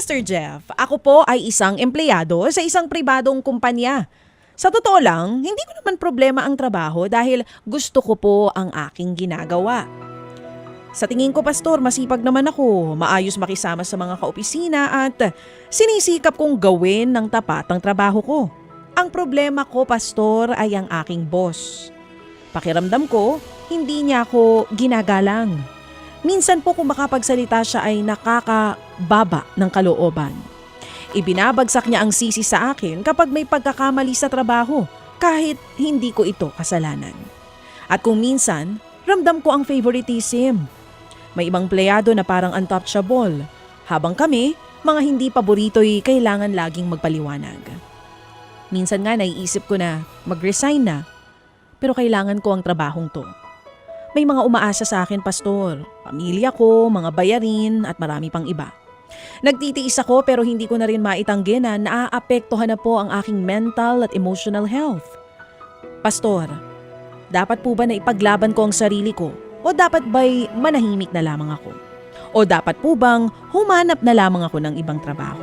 Pastor Jeff, ako po ay isang empleyado sa isang pribadong kumpanya. Sa totoo lang, hindi ko naman problema ang trabaho dahil gusto ko po ang aking ginagawa. Sa tingin ko, Pastor, masipag naman ako, maayos makisama sa mga kaopisina at sinisikap kong gawin ng tapat ang trabaho ko. Ang problema ko, Pastor, ay ang aking boss. Pakiramdam ko, hindi niya ako ginagalang. Minsan po kung makapagsalita siya ay nakakababa ng kalooban. Ibinabagsak niya ang sisi sa akin kapag may pagkakamali sa trabaho kahit hindi ko ito kasalanan. At kung minsan, ramdam ko ang favoritism. May ibang pleyado na parang untouchable, habang kami, mga hindi paborito'y kailangan laging magpaliwanag. Minsan nga naiisip ko na mag-resign na, pero kailangan ko ang trabahong to. May mga umaasa sa akin, pastor. Pamilya ko, mga bayarin, at marami pang iba. Nagtitiis ako pero hindi ko na rin maitanggi na naaapektuhan na po ang aking mental at emotional health. Pastor, dapat po ba na ipaglaban ko ang sarili ko o dapat ba'y manahimik na lamang ako? O dapat po bang humanap na lamang ako ng ibang trabaho?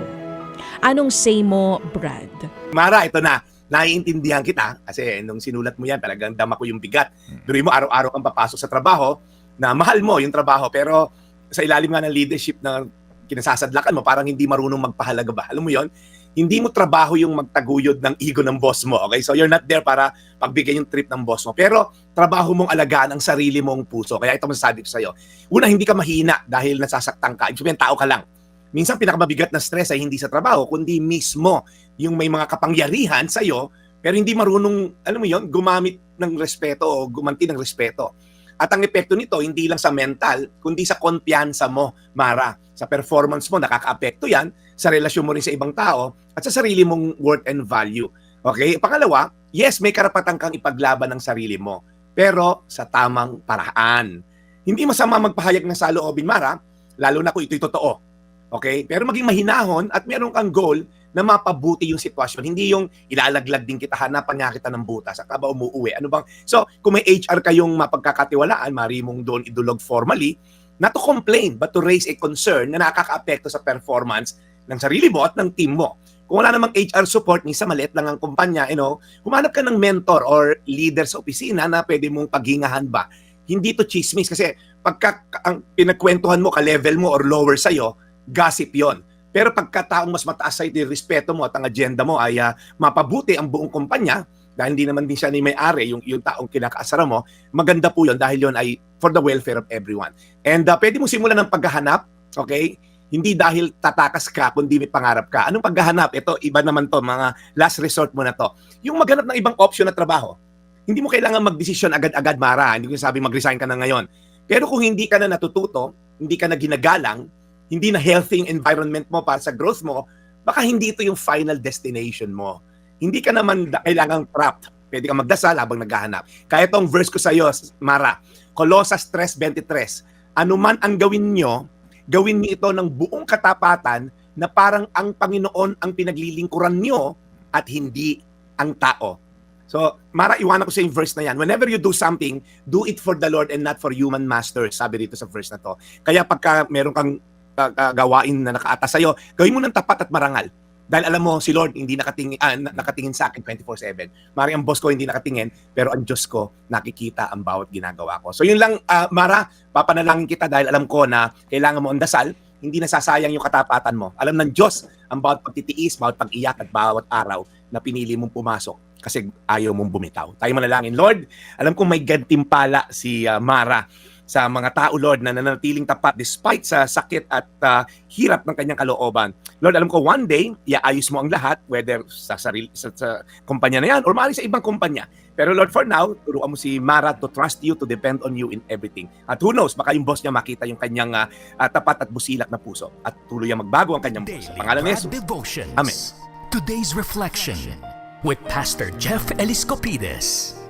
Anong say mo, Brad? Mara, ito na. Naiintindihan kita kasi nung sinulat mo yan, talagang dama ko yung bigat. Durin mo, araw-araw kang papasok sa trabaho na mahal mo yung trabaho pero sa ilalim nga ng leadership na kinasasadlakan mo, parang hindi marunong magpahalaga ba? Alam mo yon hindi mo trabaho yung magtaguyod ng ego ng boss mo, okay? So you're not there para pagbigyan yung trip ng boss mo. Pero trabaho mong alagaan ang sarili mong puso. Kaya ito masasabi ko sa'yo. Una, hindi ka mahina dahil nasasaktan ka. Ibig sabihin, tao ka lang. Minsan pinakamabigat na stress ay hindi sa trabaho, kundi mismo yung may mga kapangyarihan sa'yo, pero hindi marunong, alam mo yon gumamit ng respeto o gumanti ng respeto. At ang epekto nito, hindi lang sa mental, kundi sa kumpiyansa mo, Mara. Sa performance mo, nakaka-apekto yan, sa relasyon mo rin sa ibang tao, at sa sarili mong worth and value. Okay? Pangalawa, yes, may karapatan kang ipaglaban ng sarili mo, pero sa tamang paraan. Hindi masama magpahayag ng saloobin, Mara, lalo na kung ito'y totoo. Okay? Pero maging mahinahon at meron kang goal na mapabuti yung sitwasyon. Hindi yung ilalaglag din kita, hanapan nga kita ng butas, saka ba umuuwi? Ano bang? So, kung may HR kayong mapagkakatiwalaan, mari mong doon idulog formally, not to complain, but to raise a concern na nakaka-apekto sa performance ng sarili mo at ng team mo. Kung wala namang HR support, minsan maliit lang ang kumpanya, you know, humanap ka ng mentor or leader sa opisina na pwede mong paghingahan ba. Hindi to chismis kasi pagka ang pinagkwentuhan mo, ka-level mo or lower sa'yo, gossip yon. Pero pagkataong mas mataas sa'yo yung respeto mo at ang agenda mo ay ah, mapabuti ang buong kumpanya, dahil hindi naman din siya ni may-ari, yung, yung taong kinakaasara mo, maganda po yun dahil yun ay for the welfare of everyone. And uh, pwede mo simulan ng paghahanap, okay? Hindi dahil tatakas ka, kundi may pangarap ka. Anong paghahanap? Ito, iba naman to, mga last resort mo na to. Yung maghanap ng ibang option na trabaho. Hindi mo kailangan magdesisyon agad-agad, Mara. Hindi ko sabi mag-resign ka na ngayon. Pero kung hindi ka na natututo, hindi ka na ginagalang, hindi na healthy yung environment mo para sa growth mo, baka hindi ito yung final destination mo. Hindi ka naman kailangang trapped. Pwede kang magdasal habang naghahanap. Kaya itong verse ko sa iyo, Mara, Colossus 3.23, Ano man ang gawin nyo, gawin niyo ito ng buong katapatan na parang ang Panginoon ang pinaglilingkuran nyo at hindi ang tao. So, Mara, iwanan ko sa yung verse na yan. Whenever you do something, do it for the Lord and not for human masters, sabi dito sa verse na to. Kaya pagka meron kang uh, uh, gawain na nakaatas sa'yo, gawin mo ng tapat at marangal. Dahil alam mo, si Lord hindi nakatingin, na- nakatingin sa akin 24-7. Mari, ang boss ko hindi nakatingin, pero ang Diyos ko nakikita ang bawat ginagawa ko. So yun lang, ah, Mara, papanalangin kita dahil alam ko na kailangan mo ang dasal, hindi nasasayang yung katapatan mo. Alam ng Diyos ang bawat pagtitiis, bawat pag-iyak at bawat araw na pinili mong pumasok kasi ayaw mong bumitaw. Tayo manalangin. Lord, alam kong may gantimpala si ah, Mara sa mga tao, Lord, na nanatiling tapat despite sa sakit at ah, hirap ng kanyang kalooban. Lord, alam ko one day, iaayos mo ang lahat, whether sa, sarili, sa, sa kumpanya na yan or maaari sa ibang kumpanya. Pero Lord, for now, turuan mo si Mara to trust you, to depend on you in everything. At who knows, baka yung boss niya makita yung kanyang ah, tapat at busilak na puso at tuloy ang magbago ang kanyang puso. Pangalan ni Jesus. Amen. Today's reflection with Pastor Jeff Eliscopides.